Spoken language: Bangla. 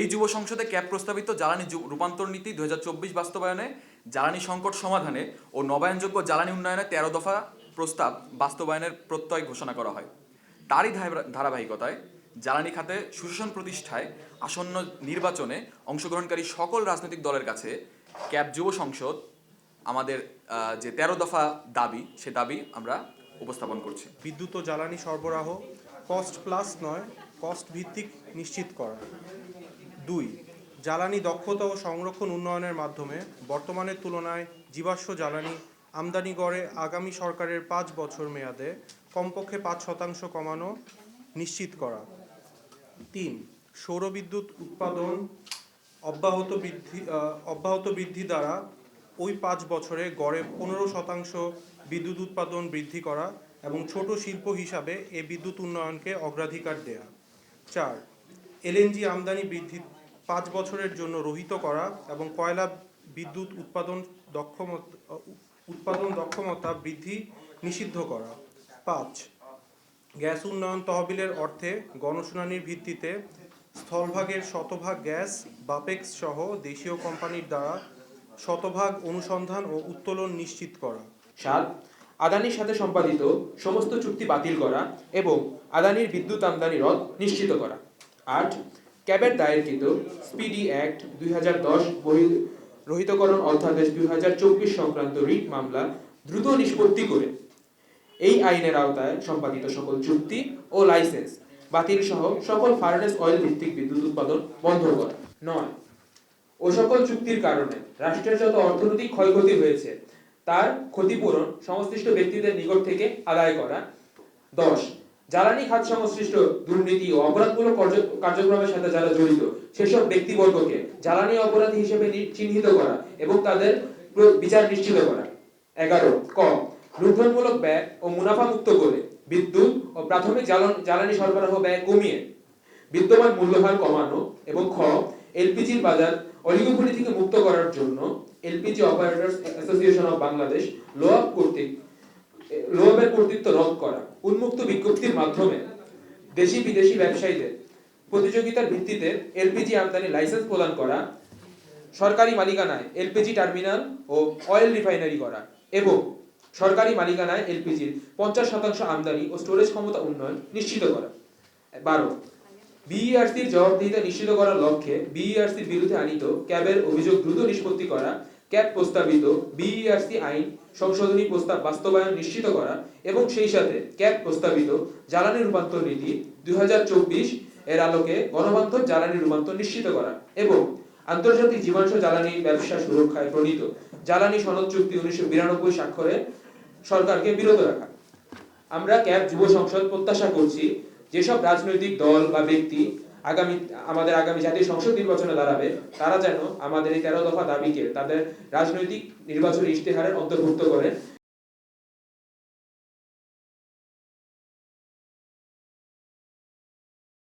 এই যুব সংসদে ক্যাব প্রস্তাবিত জ্বালানি রূপান্তর নীতি দু হাজার চব্বিশ বাস্তবায়নে জ্বালানি সংকট সমাধানে ও নবায়নযোগ্য জ্বালানি উন্নয়নে তেরো দফা প্রস্তাব বাস্তবায়নের প্রত্যয় ঘোষণা করা হয়। তারই ধারাবাহিকতায় জ্বালানি খাতে সুশাসন প্রতিষ্ঠায় আসন্ন নির্বাচনে অংশগ্রহণকারী সকল রাজনৈতিক দলের কাছে ক্যাব যুব সংসদ আমাদের যে তেরো দফা দাবি, সে দাবি আমরা উপস্থাপন করছি। বিদ্যুৎ ও জ্বালানি সরবরাহ কস্ট প্লাস নয় কস্ট ভিত্তিক নিশ্চিত করা দুই, জ্বালানি দক্ষতা ও সংরক্ষণ উন্নয়নের মাধ্যমে বর্তমানের তুলনায় জীবাশ্ম জ্বালানি আমদানি গড়ে আগামী সরকারের পাঁচ বছর মেয়াদে কমপক্ষে পাঁচ শতাংশ কমানো নিশ্চিত করা। তিন, সৌরবিদ্যুৎ উৎপাদন অব্যাহত বৃদ্ধি অব্যাহত বৃদ্ধি দ্বারা ওই পাঁচ বছরে গড়ে পনেরো শতাংশ বিদ্যুৎ উৎপাদন বৃদ্ধি করা এবং ছোট শিল্প হিসাবে এ বিদ্যুৎ উন্নয়নকে অগ্রাধিকার দেয়া। চার, এলএনজি আমদানি বৃদ্ধি পাঁচ বছরের জন্য রহিত করা এবং কয়লা বিদ্যুৎ উৎপাদন দক্ষমতা উৎপাদন দক্ষমতা বৃদ্ধি নিষিদ্ধ করা। পাঁচ, গ্যাস উন্নয়ন তহবিলের অর্থে গণশুনানির ভিত্তিতে স্থলভাগের শতভাগ গ্যাস বাপেক্স সহ দেশীয় কোম্পানির দ্বারা শতভাগ অনুসন্ধান ও উত্তোলন নিশ্চিত করা। সাত, আদানির সাথে সম্পাদিত সমস্ত চুক্তি বাতিল করা এবং আদানির বিদ্যুৎ আমদানি রদ নিশ্চিত করা। আট ক্যাবের দায়েরকৃত স্পিডি অ্যাক্ট দুই হাজার দশ রহিতকরণ অধ্যাদেশ দুই হাজার চব্বিশ সংক্রান্ত রিট মামলা দ্রুত নিষ্পত্তি করে। এই আইনের আওতায় সম্পাদিত সকল চুক্তি ও লাইসেন্স বাতিল সহ সকল ফার্নেস অয়েল ভিত্তিক বিদ্যুৎ উৎপাদন বন্ধ করা। নয়, ও সকল চুক্তির কারণে রাষ্ট্রের যত অর্থনৈতিক ক্ষয়ক্ষতি হয়েছে, তার ক্ষতিপূরণ সংশ্লিষ্ট ব্যক্তিদের নিকট থেকে আদায় করা। দশ জ্বালানি খাত সংশ্লিষ্ট দুর্নীতি ও অপরাধমূলক কার্যক্রমের সাথে যারা জড়িত, সেসব ব্যক্তিবর্গকে জ্বালানি অপরাধী হিসেবে চিহ্নিত করা এবং তাদের বিচার নিশ্চিত করা। এগারো, ক, লুণ্ঠনমূলক ব্যয় ও মুনাফা মুক্ত করে বিদ্যুৎ ও প্রাথমিক জ্বালানি সরবরাহ ব্যয় কমিয়ে বিদ্যমান মূল্যহার কমানো এবং খ এলপিজির বাজার অলিগোপলি থেকে মুক্ত করার জন্য LPG operators association of Bangladesh LOAB কর্তৃক লোয়াবের কর্তৃত্ব রদ করা, উন্মুক্ত বিজ্ঞপ্তির মাধ্যমে দেশি বিদেশি ব্যবসায়ীদের প্রতিযোগিতার ভিত্তিতে এলপিজি আমদানি লাইসেন্স প্রদান করা, সরকারি মালিকানায় এলপিজি টার্মিনাল ও অয়েল রিফাইনারি করা এবং সরকারি মালিকানায় এলপিজির পঞ্চাশ শতাংশ আমদানি ও স্টোরেজ ক্ষমতা উন্নয়ন নিশ্চিত করা। বারো, বিইআরসির জবাবদিহিতা নিশ্চিত করার লক্ষ্যে বিইআরসির বিরুদ্ধে আনিত ক্যাবের অভিযোগ দ্রুত নিষ্পত্তি করা ক্যাব প্রস্তাবিত বিইআরসি আইন সংশোধনী প্রস্তাব বাস্তবায়ন নিশ্চিত করা এবং সেই সাথে ক্যাব প্রস্তাবিত জ্বালানি রূপান্তর নীতি দুই হাজার চব্বিশ এর আলোকে গণমাধ্যম জ্বালানি রূপান্তর নিশ্চিত করা এবং আন্তর্জাতিক জীবাশ্ম জ্বালানি ব্যবসা সুরক্ষায় প্রণীত জ্বালানি সনদ চুক্তি উনিশশো বিরানব্বই স্বাক্ষরে সরকারকে বিরত রাখা। আমরা ক্যাব যুব সংসদ প্রত্যাশা করছি যেসব রাজনৈতিক দল বা ব্যক্তি আগামী, আমাদের আগামী জাতীয় সংসদ নির্বাচনে দাঁড়াবে, তারা যেন আমাদের এই তেরো দফা দাবিকে তাদের রাজনৈতিক নির্বাচনী ইশতেহারের অন্তর্ভুক্ত করে।